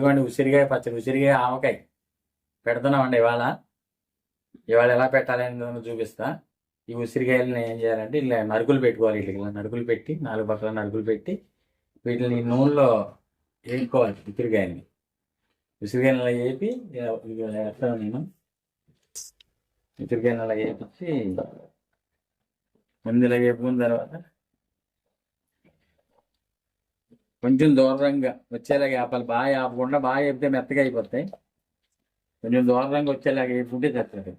ఇవ్వండి ఉసిరికాయ పచ్చడి ఉసిరికాయ ఆవకాయ. పెడుతున్నామండి ఇవాళ. ఇవాళ ఎలా పెట్టాలని చూపిస్తా. ఈ ఉసిరికాయలని ఏం చేయాలంటే ఇలా నరుకులు పెట్టుకోవాలి వీటికి ఇలా నరుకులు పెట్టి నాలుగు పక్కల నరుకులు పెట్టి వీటిని నూనెలో వేపుకోవాలి ఉసిరికాయలని ఉసిరికాయలు అలా వేపి వేస్తాను నేను. ఉసిరికాయలు అలా వేపించి ముందు ఇలా వేపుకున్న తర్వాత కొంచెం దూరంగా వచ్చేలాగా ఆపాలి. బాగా ఆపకుండా బాగా చెప్తే మెత్తగా అయిపోతాయి. కొంచెం దూరంగా వచ్చేలాగా వేపుకుంటే తెస్తుంది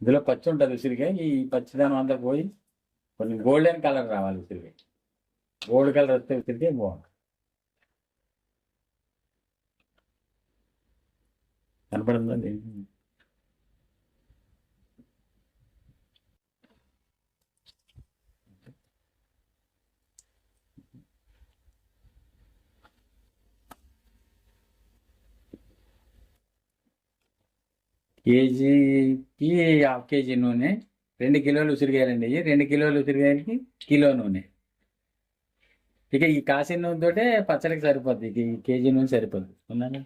ఇందులో పచ్చి ఉంటుంది ఉసిరికాయ. ఈ పచ్చిదానం అంతా పోయి కొన్ని గోల్డెన్ కలర్ రావాలి ఉసిరికాయ. గోల్డ్ కలర్ వస్తే ఉసిరికాయ బాగుంటుంది. కనపడిందండి కేజీకి హాఫ్ కేజీ నూనె రెండు కిలోలు ఉసిరికాయలండి ఇవి రెండు కిలోలు ఉసిరికాయలకి కిలో నూనె. ఇక ఈ కాసిన నూనెతోటే పచ్చడికి సరిపోద్ది ఇక ఈ కేజీ నూనె సరిపోద్ది ఉన్నాను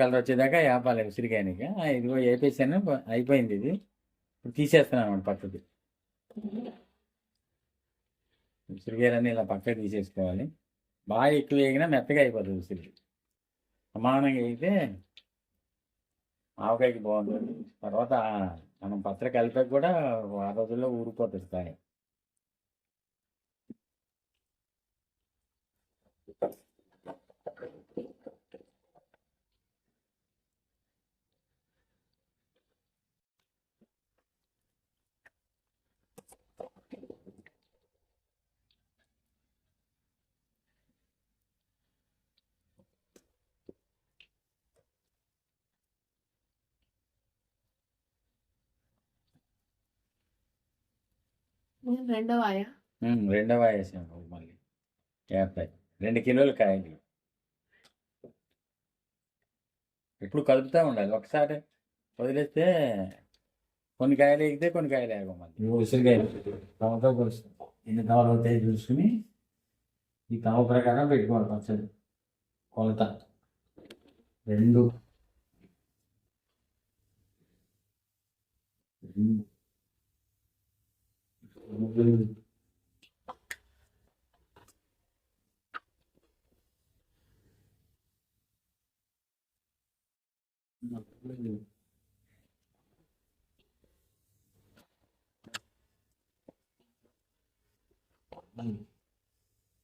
కలర్ వచ్చేదాకా వేపాలి ఉసిరికాయనికి ఇదిగో వేపేసాను అయిపోయింది ఇది. ఇప్పుడు తీసేస్తున్నాను అనమాట పక్కకి. ఉసిరికాయలన్నీ ఇలా పక్కకి తీసేసుకోవాలి. బాగా ఎక్కువ వేగినా మెత్తగా అయిపోతుంది ఉసిరి. సమానంగా అయితే ఆవకాయకి బాగుంటుంది. తర్వాత మనం పచ్చడి కలిపాక కూడా ఆ రోజుల్లో ఊరిపోతుంది కాయ రెండవ ఆయ రెండవ వేసాము మళ్ళీ. యాభై రెండు కిలోలు కాయలు. ఇప్పుడు కలుపుతూ ఉండాలి. ఒకసారి వదిలేస్తే కొన్ని కాయలు ఎగితే కొన్ని కాయలు వేగం మళ్ళీ. ఉసిరికాయలు. తమతో కొలుస్తాం. ఎన్ని తమలు అవుతాయి చూసుకుని ఈ తమ ప్రకారం పెట్టుకోవాలి పచ్చడి. కొలత. రెండు మూడు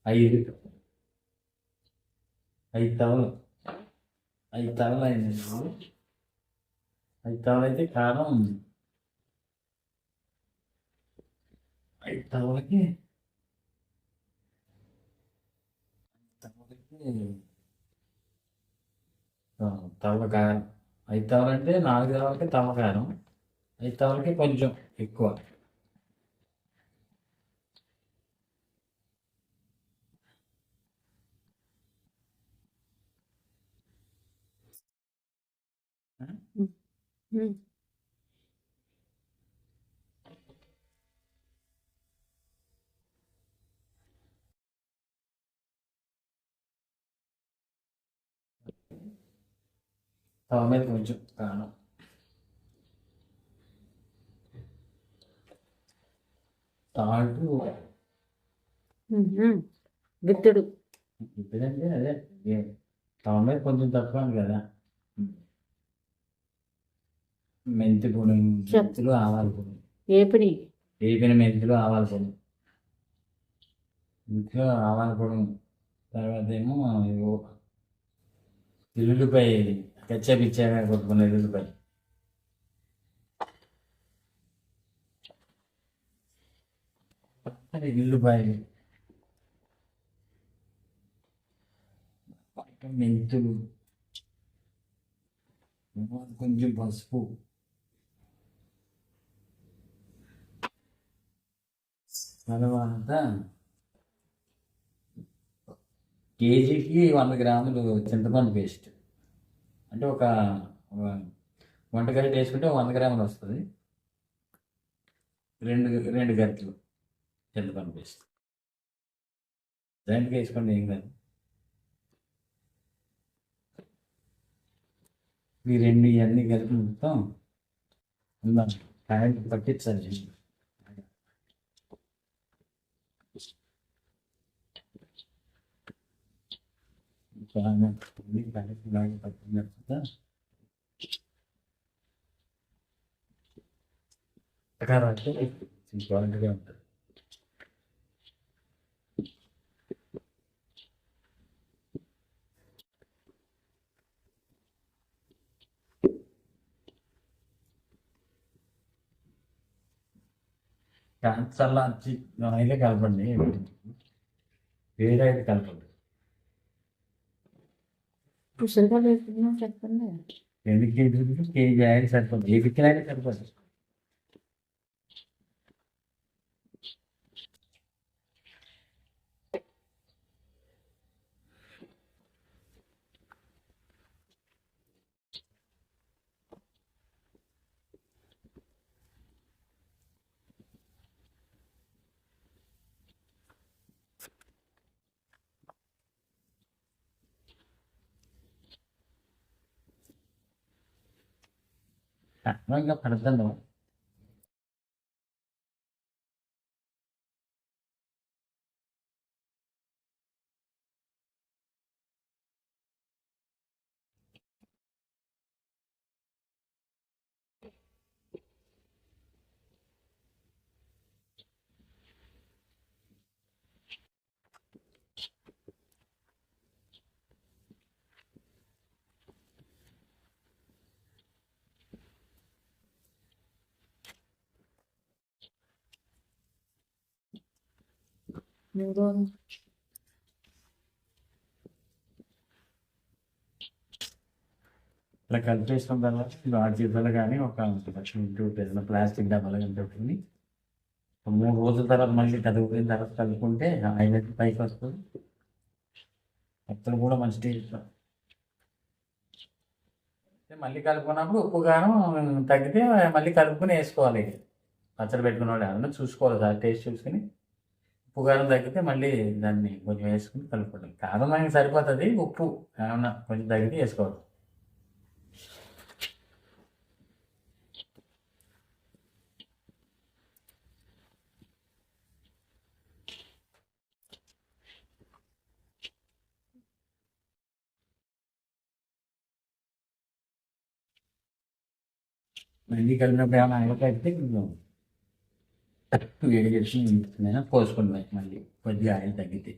ఐదు ఐదు తవలు ఐదు తవలు అయింది ఐదు తవలు అయితే కారం ఐదు తవలకి తవలకి ఆ, తవల కారం ఐదు తవలు అంటే నాలుగు తవలకి తవ కారం ఐదు తవలకి కొంచెం ఎక్కువ. తవ మీద కొంచెం కారం సాల్ట్ విత్తుడు. ఇప్పుడంటే అదే. ఏ- తవ మీద కొంచెం తక్కువ కదా. మెంతి పొడి. మెంతులు ఆవాల పొడి. ఏపిడి. వేపిన మెంతులు ఆవాల పొడి. ఇంట్లో ఆవాల పొడి. తర్వాత ఏమో ఇవో ఎల్లుల్లిపాయ పిచ్చేమే పిచ్చాగా కొట్టుకున్న ఎల్లుల్లిపాయ ఇల్లు బాయి. మెంతులు. కొంచెం పసుపు. తర్వాత కేజీకి వంద గ్రాములు చింతపండు పేస్ట్. అంటే ఒక వంట గరిట వేసుకుంటే ఒక వంద గ్రాములు వస్తుంది. రెండు రెండు గరిటలు చింతపండు పేస్ట్ దాంట్కి వేసుకోండి ఏం కాదు. ఈ రెండు ఇవన్నీ కలిపి మొత్తం ఉందా కాయలు పట్టించాలి. బాగా ఉంది, కాయలు బాగా పట్టిన తర్వాత ప్రకారం అంటే ఉంటుంది అయితే కలపండి. వేరే అయితే కలపండి. ఉసిరిగా వేసుకున్నాం చెప్పండి రెండు కేజీలు కేజీ? ఆయన సరిపోతుంది ఏ పిక్కిన సరిపోతుంది ఇంకా పడుతుంది మూడు ఇలా కలిపేసిన తర్వాత గాజు చేతులు కానీ ఒక లక్ష ఇంటూ ఏదైనా ప్లాస్టిక్ డబ్బాలు కానీ ఉంటుంది మూడు రోజుల తర్వాత మళ్ళీ చదువుకున్న తర్వాత కలుపుకుంటే ఆయన పైకి వస్తుంది. అత్తలు కూడా మంచి టేస్ట్ మళ్ళీ కలుపుకున్నప్పుడు ఉప్పు కారం తగ్గితే మళ్ళీ కలుపుకొని వేసుకోవాలి. పచ్చడి పెట్టుకున్నాడు ఏమన్నా చూసుకోవాలి సార్ టేస్ట్ చూసుకుని. కారం తగ్గితే మళ్ళీ దాన్ని కొంచెం వేసుకుని కలుపుకోవాలి కారం మనకి సరిపోతుంది ఉప్పు ఏమన్నా కొంచెం తగ్గితే వేసుకోవాలి మళ్ళీ కలిపినప్పుడు ఏమైనా అయితే కొంచెం వేడి చేసి నేను పోసుకుంటున్నాయి మళ్ళీ కొద్దిగా ఆయిల్ తగ్గితే.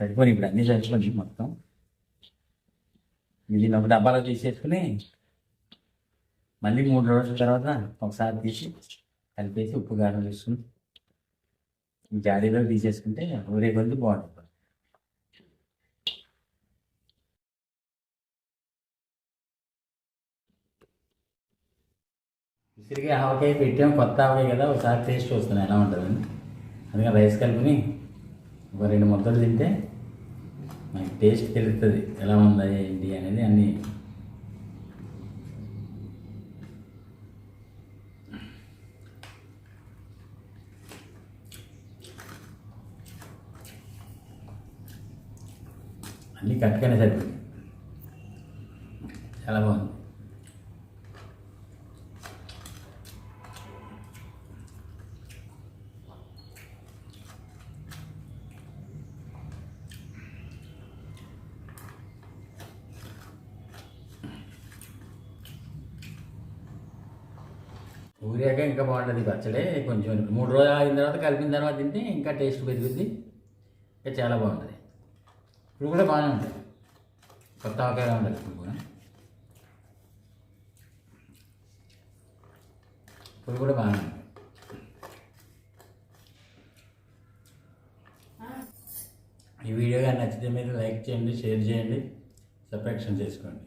సరిపోయి ఇప్పుడు అన్ని సరిపోయి మొత్తం. ఇది ఒక డబ్బాలో తీసేసుకుని మళ్ళీ మూడు రోజుల తర్వాత ఒకసారి తీసి కలిపేసి ఉప్పు కారం వేసుకుని జాడీలో తీసేసుకుంటే ఊరే కొద్ది బాగుంటుంది. తిరిగి ఆవకాయ పెట్టాం కొత్త ఆవకాయ కదా ఒకసారి టేస్ట్ చూస్తున్నాను ఎలా ఉంటుందని. అందుకని రైస్ కలుపుని ఒక రెండు ముద్దలు తింటే మనకి టేస్ట్ తెలుస్తుంది ఎలా ఉందా ఏంటి అనేది అన్నీ. అన్నీ కట్టుగానే సరిపోయింది. చాలా బాగుంది. ఊరాక ఇంకా బాగుంటుంది పచ్చడి. కొంచెం మూడు రోజులు ఆగిన తర్వాత కలిపిన తర్వాత తింటే ఇంకా టేస్ట్ పెరుగుద్ది. ఇంకా చాలా బాగుంటుంది. ఇప్పుడు కూడా బాగానే ఉంటుంది. కొత్త ఆకారం ఉంటుంది ఇప్పుడు కూడా. ఇప్పుడు కూడా బాగానే ఉంటుంది. ఈ వీడియో కానీ నచ్చితే మీరు లైక్ చేయండి షేర్ చేయండి సబ్స్క్రిప్షన్ చేసుకోండి.